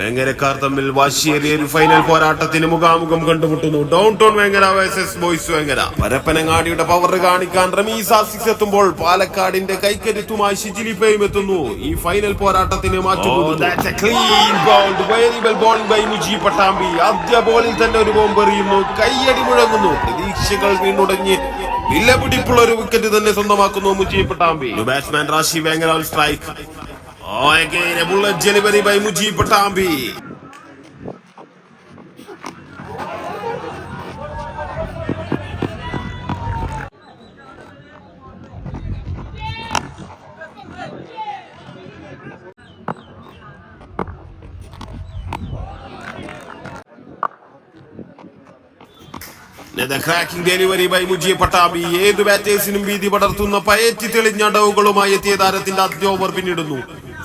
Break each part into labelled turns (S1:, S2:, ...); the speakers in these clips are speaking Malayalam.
S1: വേങ്ങരക്കാർ തമ്മിൽ വാശിയേറിയ ഒരു ഫൈനൽ പോരാട്ടത്തിന് മുഖാമുഖം കണ്ടുമുട്ടുന്നു. Down town Vengara versus boys Vengara. പരപ്പനങ്ങാടിയുടെ power കാണിക്കാൻ റമീസ സിക്സ് എത്തുമ്പോൾ പാലക്കാടിന്റെ കൈക്കരുത്തുമായി ഷിജിലിപ്പയും എത്തുന്നു. ഈ ഫൈനൽ പോരാട്ടത്തിന് മുജി പട്ടാമ്പി. ആദ്യ ബോളിൽ തന്നെ ഒരു ബോംബ് എറിയുന്നു. കൈയടി മുഴങ്ങുന്നു. പ്രതീക്ഷകൾ വീണ്ടുടഞ്ഞ് വിലപിടിപ്പുള്ള ഒരു വിക്കറ്റ് തന്നെ സ്വന്തമാക്കുന്നു Muji Pattambi. Batsman Rashi Vengara strike Oh, again, a bullet delivery by Mujib Patambi. The cracking Pattambi ഏത് ബാറ്റേഴ്സിനും വീതി പടർത്തുന്ന പയറ്റി തെളിഞ്ഞ ഡൗകളുമായി എത്തിയ താരത്തിന്റെ ആദ്യ ഓവർ പിന്നിടുന്നു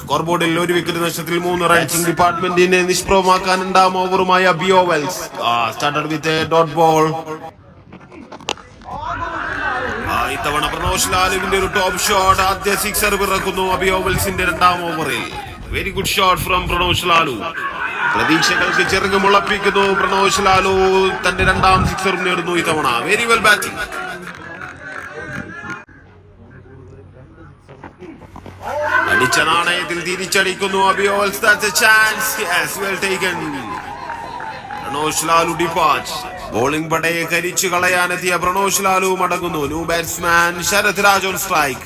S1: സ്കോർ ബോർഡിൽ ഒരു വിക്കറ്റ് നഷ്ടത്തിൽ മൂന്ന് റൺസിംഗ് ഡിപ്പാർട്ട്മെന്റിനെ നിഷ്പ്രഭമാക്കാൻ രണ്ടാം ഓവറുമായ ബിയോവെൽസ് സ്റ്റാർട്ടഡ് വിത്ത് ഡോട്ട് ബോൾ ഇത്തവണ പ്രണോഷ് ലാലുവിന്റെ ഒരു ടോപ്പ് ഷോട്ട് ആദ്യ സിക്സർ പിറക്കുന്നു അബിയോ വെൽസിന്റെ രണ്ടാം ഓവറിൽ very good shot from Pranosh Lalu. പ്രതീക്ഷകൾക്ക് ചെറുങ്ങ് മുളപ്പിക്കുന്നു പ്രണോഷ് ലാലു. തന്റെ രണ്ടാം സിക്സറും നേടുന്നു ഇത്തവണ. വെരി വെൽ ബാറ്റിംഗ് അടിച്ച നാണയത്തിൽ തിരിച്ചടിക്കുന്നു chance well taken Lalu bowling പടയെ കരിച്ചു കളയാനെത്തിയ പ്രണോഷ് ലാലു മടങ്ങുന്നു. New batsman Sarath Raj on strike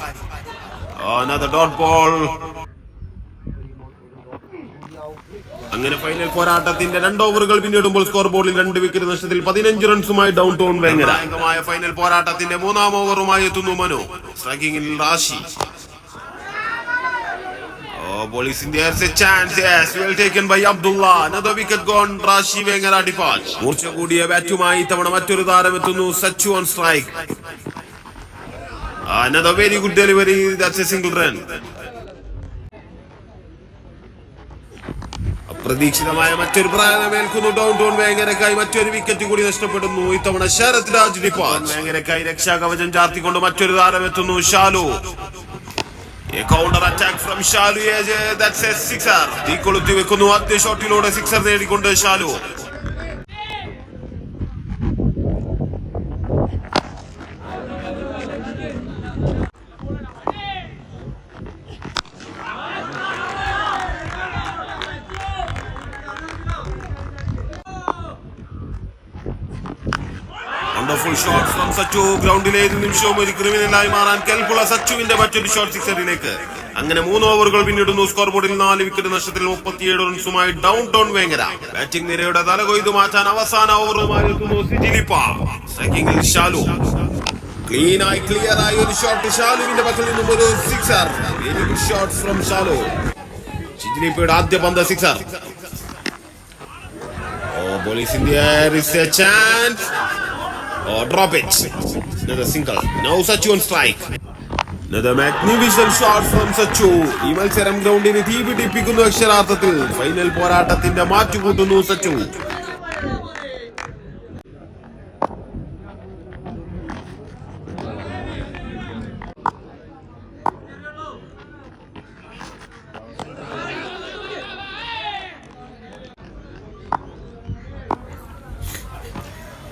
S1: അങ്ങനെ ഫൈനൽ പോരാട്ടത്തിന്റെ രണ്ട് ഓവറുകൾ പിന്നിടുമ്പോൾ സ്കോർ ബോർഡിൽ രണ്ട് വിക്കറ്റ് നഷ്ടത്തിൽ പതിനഞ്ച് റൺസുമായി ഡൗൺ ടൗൺ വേങ്ങരായകമായ ഫൈനൽ പോരാട്ടത്തിന്റെ മൂന്നാം ഓവറുമായി എത്തുന്നു Manu. സ്ട്രൈക്കിംഗിൽ Rashi Oh, Police chance a chance. Yes, well taken by wicket gone. Rashi Vengara dispatch മൂർച്ച കൂടിയ ബാറ്റുമായി ഇത്തവണ മറ്റൊരു താരം എത്തുന്നു Sachu on strike Another very good delivery. That's a single run. അപ്രതീക്ഷിതമായ മറ്റൊരു പ്രായമേൽക്കുന്നു ഡൗൺ ടൗൺ വേങ്ങരക്കായി മറ്റൊരു വിക്കറ്റ് കൂടി നഷ്ടപ്പെടുന്നു. ഇത്തവണ ശരത് രാജ് ഡിപ്പാച്ച് വേങ്ങരക്കായി രക്ഷാകവചം ചാർത്തിക്കൊണ്ട് മറ്റൊരു താരം എത്തുന്നു Shalu A attack from Shalu that's a sixer. തീ കൊളുത്തി വെക്കുന്നു ആദ്യ ഷോട്ടിലൂടെ sixer നേടിക്കൊണ്ട് Shalu wonderful shot from Sachu ഗ്രൗണ്ടിലെ ഏത് നിമിഷവും ഒരു ക്രിമിനലായി മാറാൻ കെൽപ്പുള്ള സച്ചുവിന്റെ മറ്റൊരു ഷോട്ട് സിക്സറിലേക്ക് അങ്ങനെ മൂന്ന് ഓവറുകൾ പിന്നിടുന്നു. സ്കോർ ബോർഡിൽ നാല് വിക്കറ്റ് നഷ്ടത്തിൽ മുപ്പത്തിയേഴ് റൺസുമായി ഡൗൺ ടൗൺ വേങ്ങര. ബാറ്റിംഗ് നിരയുടെ തല കൊയ്തു മാറ്റാൻ അവസാന ഓവറുമായി എത്തുന്നു ഷാലു ക്ലിയർ ആയി ഒരു ഷോട്ട് ഷാലുവിന്റെ പക്കൽ നിന്നും ഒരു സിക്സർ ഷോട്ട് ഫ്രം ഷാലു ചിജിലിപ്പയുടെ ആദ്യ പന്ത് sixer Oh, ball is in Oh, drop it. Another single. Now Sachu on strike. Another magnificent shot from Sachu. ഈ മത്സരം ഗ്രൗണ്ടിന് തീ പിടിപ്പിക്കുന്നു അക്ഷരാർത്ഥത്തിൽ ഫൈനൽ പോരാട്ടത്തിന്റെ മാറ്റുകൂട്ടുന്നു Sachu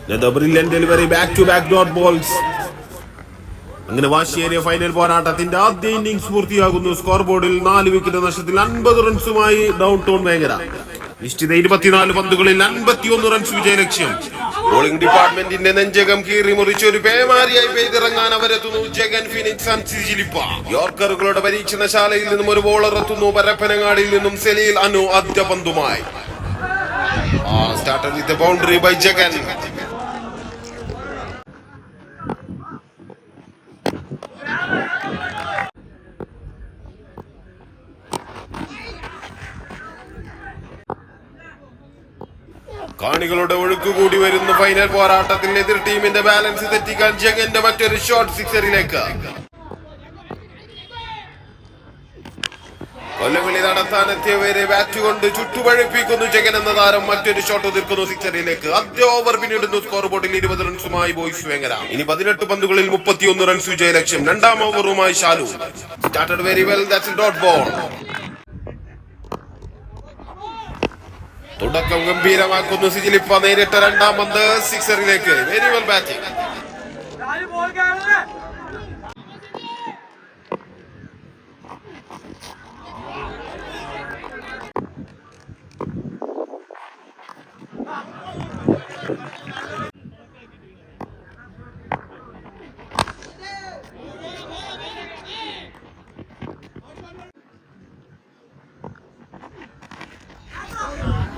S1: Another brilliant delivery back to back dot balls അങ്ങനെ വാശിയേറിയ ഫൈനൽ പോരാട്ടത്തിന്റെ ആദ്യ ഇന്നിംഗ്സ് പൂർത്തിയാകുന്നു. സ്കോർ ബോർഡിൽ നാല് വിക്കറ്റ് നഷ്ടത്തിൽ അൻപത് റൺസുമായി ഡൗൺ ടൗൺ മേഖല. നിശ്ചിത ഇരുപത്തിനാല് പന്തുകളിൽ അൻപത്തിയൊന്ന് റൺസ് വിജയലക്ഷ്യം. ബോളിംഗ് ഡിപ്പാർട്ട്മെന്റിന്റെ നെഞ്ചകം കീറി മുറിച്ച് ഒരു പേമാരിയായി പെയ്തിറങ്ങാൻ അവരെത്തുന്നു ജഗൻ ഫിനിക്സ് ആൻഡ് സിജിലിപ്പ. യോർക്കറുകളുടെ പരീക്ഷണശാലയിൽ നിന്നും ഒരു ബോളർ എത്തുന്നു പരപ്പനങ്ങാടിയിൽ നിന്നും സെലീൽ അനു ആദ്യ പന്തുമായി. Starter with boundary by Jagan. കാണികളുടെ ഒഴുക്ക് കൂടി വരുന്ന. ഫൈനൽ പോരാട്ടത്തിൽ എതിർ ടീമിന്റെ ബാലൻസ് തെറ്റിക്കാൻ ജഗന്റെ മറ്റൊരു ഷോട്ട് സിക്സറിലേക്ക് കൊല്ലവിളി നടത്താനെത്തിയവരെ ബാറ്റ് കൊണ്ട് ചുറ്റുപഴുപ്പിക്കുന്നു ജഗൻ എന്ന താരം. മറ്റൊരു ഷോട്ട് ഉതിർക്കുന്നു സിക്സറിലേക്ക് ആദ്യ ഓവർ പിന്നിടുന്നു സ്കോർ ബോർഡിൽ ഇരുപത് റൺസുമായി ബോയ്സ് വേങ്ങര. ഇനി പതിനെട്ട് പന്തുകളിൽ മുപ്പത്തിയൊന്ന് റൺസ് വിജയലക്ഷ്യം. രണ്ടാം ഓവറുമായി Shalu started very well dot ball തുടക്കം ഗംഭീരമാക്കുന്നു സിജിലിപ്പ നേരിട്ട രണ്ടാം പന്ത് സിക്സറിലേക്ക്. വെരി വെൽ ബാറ്റിംഗ്
S2: നാല് ബോൾ കാണുന്നത്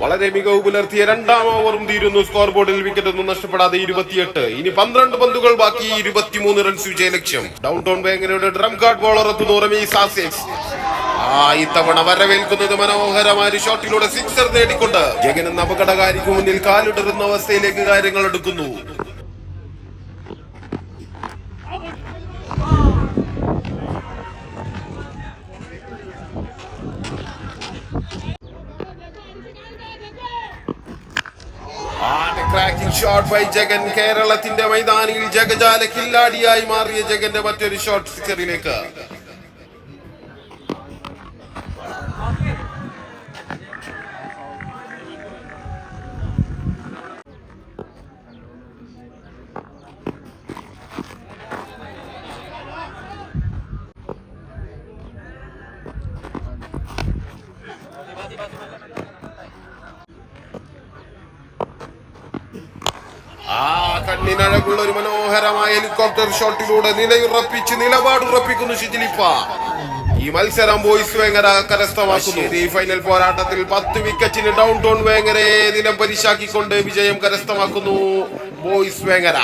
S1: വളരെ മികവ് പുലർത്തിയ രണ്ടാം ഓവറും തീരുന്നു സ്കോർ ബോർഡിൽ വിക്കറ്റ് ഒന്നും നഷ്ടപ്പെടാതെ ഇരുപത്തിയെട്ട്. ഇനി പന്ത്രണ്ട് പന്തുകൾ ബാക്കി ഇരുപത്തിമൂന്ന് റൺസ് വിജയ ലക്ഷ്യം. ഡൗൺ ടൗൺ ബാങ്കിനോട് ഡ്രം കാർഡ് ബോളർ എത്തുന്നു റമീസ് ആ ഇത്തവണ വരവേൽക്കുന്നത് മനോഹരമായ ഷോട്ടിലൂടെ സിക്സർ നേടിക്കൊണ്ട് ജഗൻ അപകടകാരിക്ക് മുന്നിൽ കാലിടറുന്ന അവസ്ഥയിലേക്ക് കാര്യങ്ങൾ എടുക്കുന്നു ക്രാക്കിംഗ് ഷോട്ട് ബൈ ജഗൻ കേരളത്തിന്റെ മൈതാനിയിൽ ജഗജാല കില്ലാടിയായി മാറിയ ജഗന്റെ മറ്റൊരു ഷോട്ട് സിക്സറിലേക്ക് കണ്ണിനഴകുള്ള ഒരു മനോഹരമായ ഹെലികോപ്റ്റർ ഷോട്ടിലൂടെ നിലയുറപ്പിച്ച് നിലപാടുറപ്പിക്കുന്നു ഷിജിലിപ്പ ഈ മത്സരം ബോയ്സ് വേങ്ങര കരസ്ഥമാക്കുന്നു. ഈ ഫൈനൽ പോരാട്ടത്തിൽ പത്ത് വിക്കറ്റിന് ഡൗൺ ടൗൺ വേങ്ങരയെ നിലം പരിശാക്കിക്കൊണ്ട് വിജയം കരസ്ഥമാക്കുന്നു ബോയ്സ് വേങ്ങര.